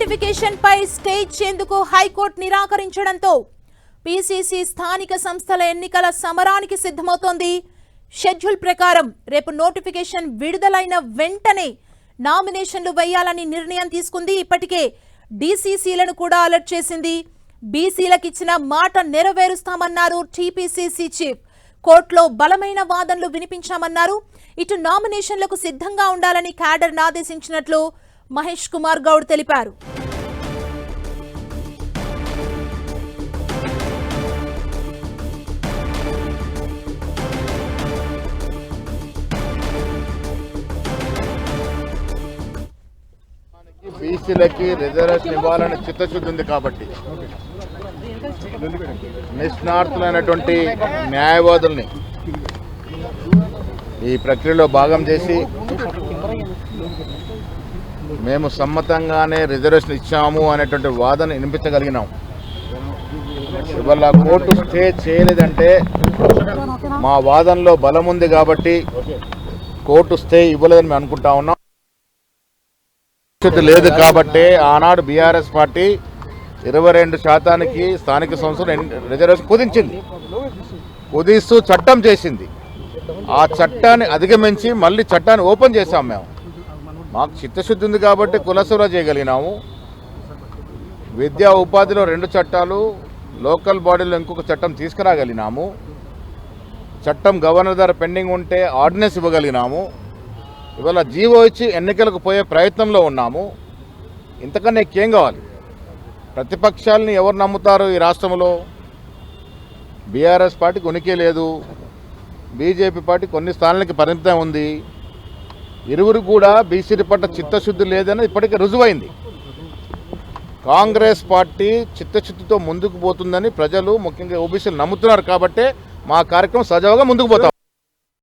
Notification పై stay ఇచ్చేందుకు high court నిరాకరించడంతో పీసీసీ స్థానిక సంస్థల ఎన్నికల సమరానికి సిద్ధమవుతోంది. షెడ్యూల్ ప్రకారం రేపు నోటిఫికేషన్ విడుదలైన వెంటనే నామినేషన్లు వేయాలని నిర్ణయం తీసుకుంది. ఇప్పటికే డీసీసీలను కూడా అలర్ట్ చేసింది. బీసీలకు ఇచ్చిన మాట నెరవేరుస్తామన్నారు టీపీసీసీ చీఫ్. కోర్టులో బలమైన వాదనలు వినిపించామన్నారు. ఇటు నామినేషన్లకు సిద్ధంగా ఉండాలని క్యాడర్ను ఆదేశించినట్లు మహేష్ కుమార్ గౌడ్ తెలిపారు. బీసీలకి రిజర్వేషన్ ఇవ్వాలని చిత్తశుద్ధి ఉంది కాబట్టి నిష్ణార్థులైనటువంటి న్యాయవాదుల్ని ఈ ప్రక్రియలో భాగం చేసి మేము సమ్మతంగానే రిజర్వేషన్ ఇచ్చాము అనేటువంటి వాదన వినిపించగలిగినాం. ఇవాళ కోర్టు స్టే చేయలేదంటే మా వాదనలో బలం ఉంది కాబట్టి కోర్టు స్టే ఇవ్వలేదని మేము అనుకుంటా ఉన్నాం. లేదు కాబట్టి ఆనాడు బీఆర్ఎస్ పార్టీ ఇరవై రెండు శాతానికి స్థానిక సంస్థలు రిజర్వేషన్ కుదించింది. కుదిస్తూ చట్టం చేసింది. ఆ చట్టాన్ని అధిగమించి మళ్ళీ చట్టాన్ని ఓపెన్ చేశాం మేము. మాకు చిత్తశుద్ధి ఉంది కాబట్టి కులసుర చేయగలిగినాము. విద్యా ఉపాధిలో రెండు చట్టాలు లోకల్ బాడీలో ఇంకొక చట్టం తీసుకురాగలిగినాము. చట్టం గవర్నర్ ద్వారా పెండింగ్ ఉంటే ఆర్డినెన్స్ ఇవ్వగలిగినాము. ఇవాళ జీవో ఇచ్చి ఎన్నికలకు పోయే ప్రయత్నంలో ఉన్నాము. ఇంతకన్నా ఇంకేం కావాలి? ప్రతిపక్షాలని ఎవరు నమ్ముతారు ఈ రాష్ట్రంలో? బీఆర్ఎస్ పార్టీకి ఉనికి లేదు. బీజేపీ పార్టీ కొన్ని స్థానాలకి పరిమితం ఉంది. ఇరువురు కూడా బీసీ పట్ల చిత్తశుద్ధి లేదని ఇప్పటికే రుజువైంది. కాంగ్రెస్ పార్టీ చిత్తశుద్ధితో ముందుకు పోతుందని ప్రజలు ముఖ్యంగా ఓబీసీలు నమ్ముతున్నారు కాబట్టే మా కార్యక్రమం సజావుగా ముందుకు పోతాం